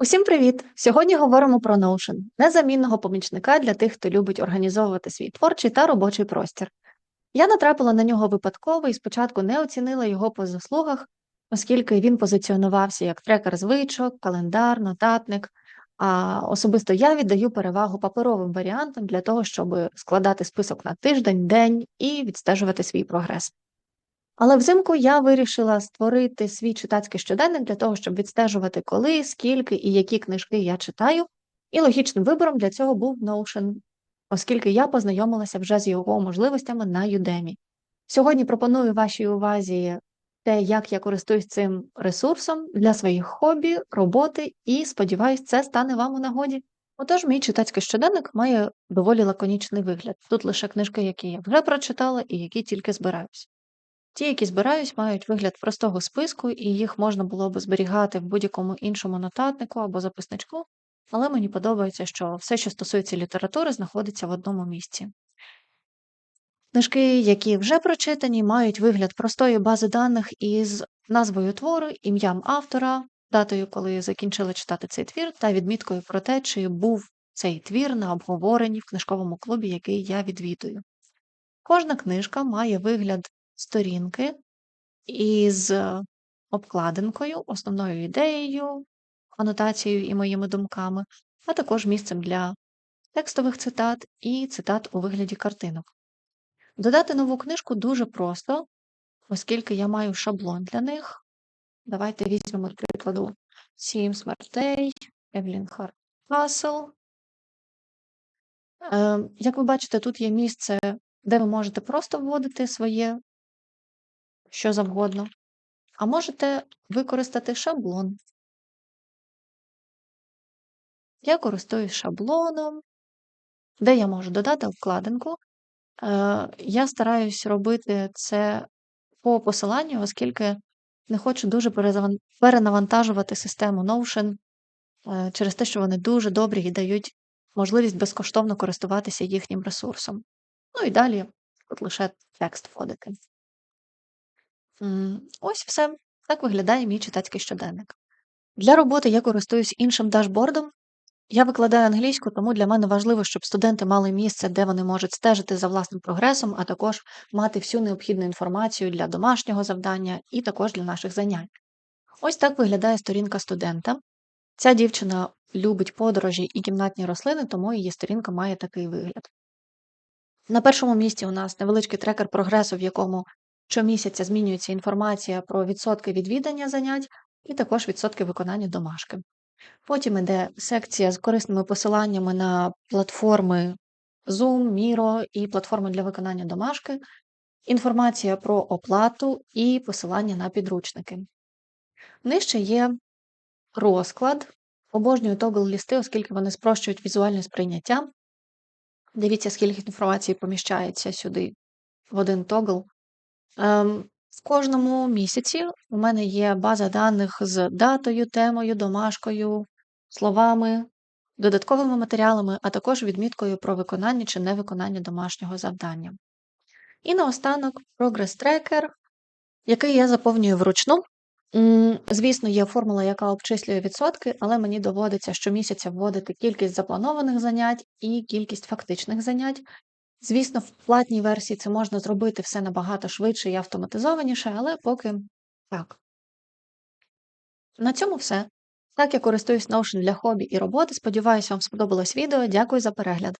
Усім привіт! Сьогодні говоримо про Notion, незамінного помічника для тих, хто любить організовувати свій творчий та робочий простір. Я натрапила на нього випадково і спочатку не оцінила його по заслугах, оскільки він позиціонувався як трекер звичок, календар, нотатник. А особисто я віддаю перевагу паперовим варіантам для того, щоб складати список на тиждень, день і відстежувати свій прогрес. Але взимку я вирішила створити свій читацький щоденник для того, щоб відстежувати, коли, скільки і які книжки я читаю. І логічним вибором для цього був Notion, оскільки я познайомилася вже з його можливостями на Udemy. Сьогодні пропоную вашій увазі те, як я користуюсь цим ресурсом для своїх хобі, роботи, і сподіваюсь, це стане вам у нагоді. Отож, мій читацький щоденник має доволі лаконічний вигляд. Тут лише книжки, які я вже прочитала і які тільки збираюсь. Ті, які збираюсь, мають вигляд простого списку, і їх можна було б зберігати в будь-якому іншому нотатнику або записничку, але мені подобається, що все, що стосується літератури, знаходиться в одному місці. Книжки, які вже прочитані, мають вигляд простої бази даних із назвою твору, ім'ям автора, датою, коли закінчили читати цей твір, та відміткою про те, чи був цей твір на обговоренні в книжковому клубі, який я відвідую. Кожна книжка має вигляд сторінки із обкладинкою, основною ідеєю, анотацією і моїми думками, а також місцем для текстових цитат і цитат у вигляді картинок. Додати нову книжку дуже просто, оскільки я маю шаблон для них. Давайте візьмемо, до прикладу, Сім смертей, Евлін Харкасл. Е, як ви бачите, тут є місце, де ви можете просто вводити своє що завгодно, а можете використати шаблон. Я користуюсь шаблоном, де я можу додати обкладинку. Е, я стараюсь робити це по посиланню, оскільки не хочу дуже перенавантажувати систему Notion е, через те, що вони дуже добрі і дають можливість безкоштовно користуватися їхнім ресурсом. Ну і далі тут лише текст вводити. Ось все. Так виглядає мій читацький щоденник. Для роботи я користуюсь іншим дашбордом. Я викладаю англійську, тому для мене важливо, щоб студенти мали місце, де вони можуть стежити за власним прогресом, а також мати всю необхідну інформацію для домашнього завдання і також для наших занять. Ось так виглядає сторінка студента. Ця дівчина любить подорожі і кімнатні рослини, тому її сторінка має такий вигляд. На першому місці у нас невеличкий трекер прогресу, в якому Щомісяця змінюється інформація про відсотки відвідання занять і також відсотки виконання домашки. Потім йде секція з корисними посиланнями на платформи Zoom, Miro і платформи для виконання домашки, інформація про оплату і посилання на підручники. Нижче є розклад. Обожнюю тогл лісти, оскільки вони спрощують візуальне сприйняття. Дивіться, скільки інформації поміщається сюди в один тогл. Ем, в кожному місяці у мене є база даних з датою, темою, домашкою, словами, додатковими матеріалами, а також відміткою про виконання чи невиконання домашнього завдання. І наостанок прогрес трекер, який я заповнюю вручну. Звісно, є формула, яка обчислює відсотки, але мені доводиться щомісяця вводити кількість запланованих занять і кількість фактичних занять, Звісно, в платній версії це можна зробити все набагато швидше і автоматизованіше, але поки так. На цьому все. Так я користуюсь Notion для хобі і роботи. Сподіваюся, вам сподобалось відео. Дякую за перегляд.